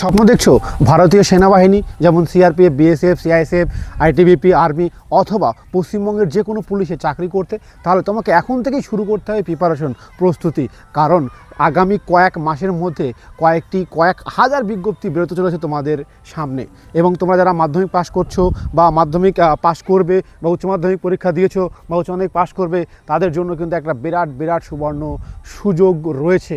স্বপ্ন দেখছ? ভারতীয় সেনাবাহিনী, যেমন CRPF BSF CISF ITBP army অথবা পশ্চিমবঙ্গের যে কোনো পুলিশে চাকরি করতে, তাহলে তোমাকে এখন থেকেই শুরু করতে হবে প্রিপারেশন প্রস্তুতি। কারণ আগামী কয়েক মাসের মধ্যে কয়েকটি, কয়েক হাজার বিজ্ঞপ্তি বেরোতে চলেছে তোমাদের সামনে। এবং তোমরা যারা মাধ্যমিক পাশ করছ বা মাধ্যমিক পাশ করবে বা উচ্চ মাধ্যমিক পরীক্ষা দিয়েছ বা উচ্চ মাধ্যমিক পাশ করবে, তাদের জন্য কিন্তু একটা বিরাট বিরাট সুবর্ণ সুযোগ রয়েছে।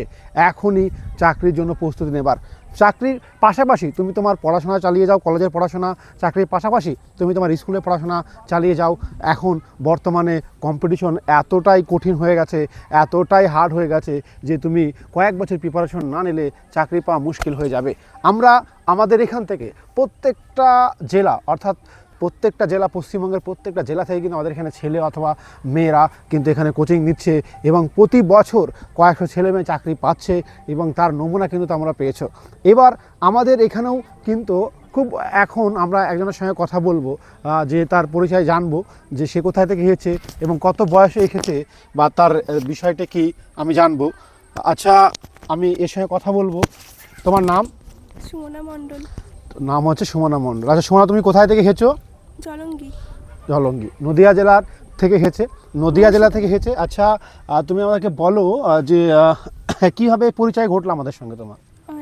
এখনই চাকরির জন্য প্রস্তুতি নেবার। চাকরির পাশাপাশি তুমি তোমার পড়াশোনা চালিয়ে যাও, কলেজের পড়াশোনা, চাকরির পাশাপাশি তুমি তোমার স্কুলের পড়াশোনা চালিয়ে যাও। এখন বর্তমানে কম্পিটিশন এতটাই কঠিন হয়ে গেছে, এতটাই হার্ড হয়ে গেছে যে তুমি কয়েক বছর প্রিপারেশন না নিলে চাকরি পাওয়া মুশকিল হয়ে যাবে। আমরা আমাদের এখান থেকে প্রত্যেকটা জেলা, অর্থাৎ প্রত্যেকটা জেলা, পশ্চিমবঙ্গের প্রত্যেকটা জেলা থেকে কিন্তু আমাদের এখানে ছেলে অথবা মেয়েরা কিন্তু এখানে কোচিং নিচ্ছে এবং প্রতি বছর কয়েকশো ছেলে মেয়ে চাকরি পাচ্ছে এবং তার নমুনা কিন্তু তোমরা পেয়েছ। এবার আমাদের এখানেও কিন্তু খুব এখন আমরা একজনের সঙ্গে কথা বলব যে তার পরিচয় জানব, যে সে কোথায় থেকে এসেছে এবং কত বয়সে এসেছে বা তার বিষয়টা কি আমি জানব। আচ্ছা আমি এর সঙ্গে কথা বলব। তোমার নাম? সুমনা মণ্ডল। নাম হচ্ছে সুমনা মণ্ডল। আচ্ছা সুমনা তুমি কোথায় থেকে এসেছ জলঙ্গি। জলঙ্গি। নদিয়া জেলার থেকে হেছে নদিয়া জেলা থেকে হেছে আচ্ছা তুমি আমাকে বলো যে কীভাবে পরিচয় ঘটলো আমাদের সঙ্গে তোমার?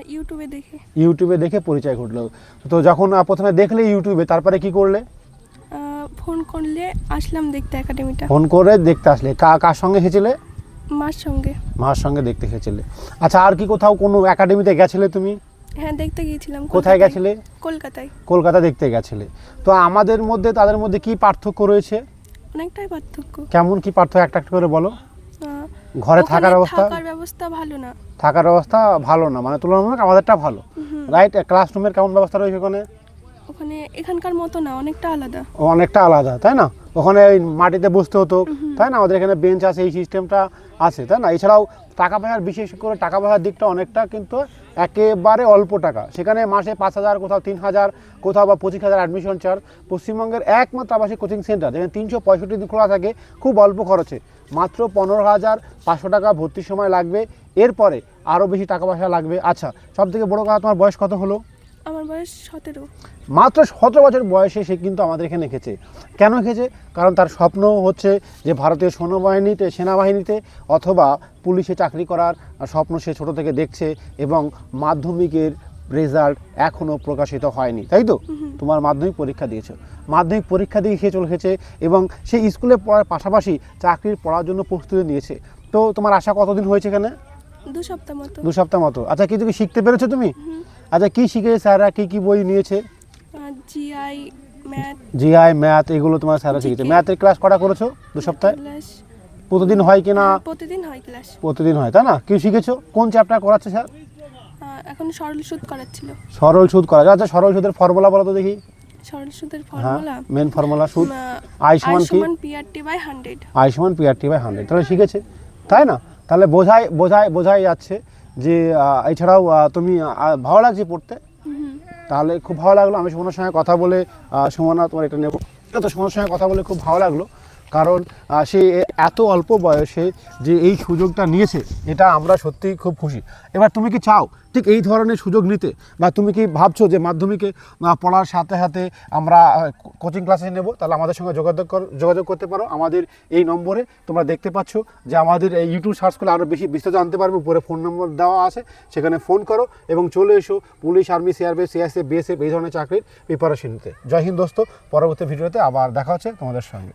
ইউটিউবে দেখে। ইউটিউবে দেখে পরিচয় ঘটলো। তো যখন প্রথমে দেখলে ইউটিউবে তারপরে কি করলে? ফোন করলে আসলাম দেখতে একাডেমিটা। ফোন করে দেখতে আসলে। কা- কার সঙ্গে হেছিলে মার সঙ্গে। মার সঙ্গে দেখতে হেছিলে আচ্ছা আর কি কোথাও কোনো একাডেমিতে গেছিলে তুমি? হ্যাঁ দেখতে গিয়েছিলাম। কোথায় গেছিলে? কলকাতায়। কলকাতা দেখতে গেছিলে। তো আমাদের মধ্যে তাদের মধ্যে কি পার্থক্য রয়েছে? অনেকটাই পার্থক্য। কেমন কি পার্থক্য? একটা একটা করে বলো। ঘরে থাকার অবস্থা? থাকার ব্যবস্থা ভালো না। থাকার ব্যবস্থা ভালো না মানে তুলনামূলক আমাদেরটা ভালো। রাইট ক্লাসরুমের কেমন ব্যবস্থা রয়েছে ওখানে? ওখানে এখানকার মতো না অনেকটা আলাদা। অনেকটা আলাদা তাই না? ওখানে ওই মাটিতে বসতে হতো তাই না? আমাদের এখানে বেঞ্চ আছে এই সিস্টেমটা আছে তাই না? এছাড়াও টাকা পয়সার বিশেষ করে টাকা পয়সার দিকটা অনেকটা কিন্তু একেবারে অল্প টাকা। সেখানে মাসে পাঁচ হাজার কোথাও তিন হাজার কোথাও বা পঁচিশ হাজার অ্যাডমিশন চার্জ পশ্চিমবঙ্গের একমাত্র আবাসিক কোচিং সেন্টার যেখানে তিনশো পঁয়ষট্টি দিন খোলা থাকে খুব অল্প খরচে। মাত্র পনেরো হাজার পাঁচশো টাকা ভর্তির সময় লাগবে। এরপরে আরও বেশি টাকা পয়সা লাগবে। আচ্ছা সব থেকে বড়ো কথা তোমার বয়স কত হলো? আমার বয়স সতেরো। মাত্র সতেরো বছর বয়সে সে কিন্তু আমাদের এখানে এঁকেছে কেন এঁকেছে কারণ তার স্বপ্ন হচ্ছে যে ভারতীয় সেনাবাহিনীতে সেনাবাহিনীতে অথবা পুলিশে চাকরি করার স্বপ্ন সে ছোট থেকে দেখছে এবং মাধ্যমিকের রেজাল্ট এখনও প্রকাশিত হয়নি। তাই তো? তোমার মাধ্যমিক পরীক্ষা দিয়েছ। মাধ্যমিক পরীক্ষা দিয়ে সে চলে এসেছে এবং সে স্কুলে পড়ার পাশাপাশি চাকরির পড়ার জন্য প্রস্তুতি নিয়েছে। তো তোমার আশা কতদিন হয়েছে এখানে? দু সপ্তাহ মতো। দু সপ্তাহ মতো। আচ্ছা কিছু কি শিখতে পেরেছ তুমি। আচ্ছা কি শিখেছে স্যাররা? কি কি বই নিয়েছে? জিআই ম্যাথ জিআই ম্যাথ এগুলো তোমার স্যাররা শিখেছে। ম্যাথের ক্লাস কটা করেছ দু সপ্তাহে? প্রতিদিন হয় কি না? প্রতিদিন হয় ক্লাস প্রতিদিন হয় তাই না? কি শিখেছো? কোন চ্যাপ্টার করাচ্ছে স্যার? এখন সরল সুদ করাচ্ছিল। সরল সুদ করা। আচ্ছা সরল সুদের ফর্মুলা বলো তো দেখি। সরল সুদের হ্যাঁ ফর্মুলা মেন ফর্মুলা সুদ। আই আই সমান কি? পিআরটি বাই হান্ড্রেড আই সমান পিআরটি বাই হান্ড্রেড তাহলে শিখেছে তাই না? তাহলে বোঝাই বোঝাই বোঝাই যাচ্ছে। যে এছাড়াও তুমি ভালো লাগছে পড়তে? তাহলে খুব ভালো লাগল। আমি সুমনার সঙ্গে কথা বলে সুমনা তোমার এটা নেব। তো সুমনার সঙ্গে কথা বলে খুব ভালো লাগল। কারণ সে এত অল্প বয়সে যে এই সুযোগটা নিয়েছে, এটা আমরা সত্যিই খুব খুশি। এবার তুমি কি চাও ঠিক এই ধরনের সুযোগ নিতে? বা তুমি কি ভাবছ যে মাধ্যমিকে পড়ার সাথে সাথে আমরা কোচিং ক্লাসে নেব? তাহলে আমাদের সঙ্গে যোগাযোগ যোগাযোগ করতে পারো। আমাদের এই নম্বরে তোমরা দেখতে পাচ্ছ যে আমাদের এই ইউটিউব সার্চ করলে আরও বেশি বিস্তারিত জানতে পারবে। উপরে ফোন নম্বর দেওয়া আছে, সেখানে ফোন করো এবং চলে এসো police army CRP CISF BSF এই ধরনের চাকরির প্রিপারেশন নিতে। জয় হিন্দ দোস্ত, পরবর্তী ভিডিওতে আবার দেখা হচ্ছে তোমাদের সঙ্গে।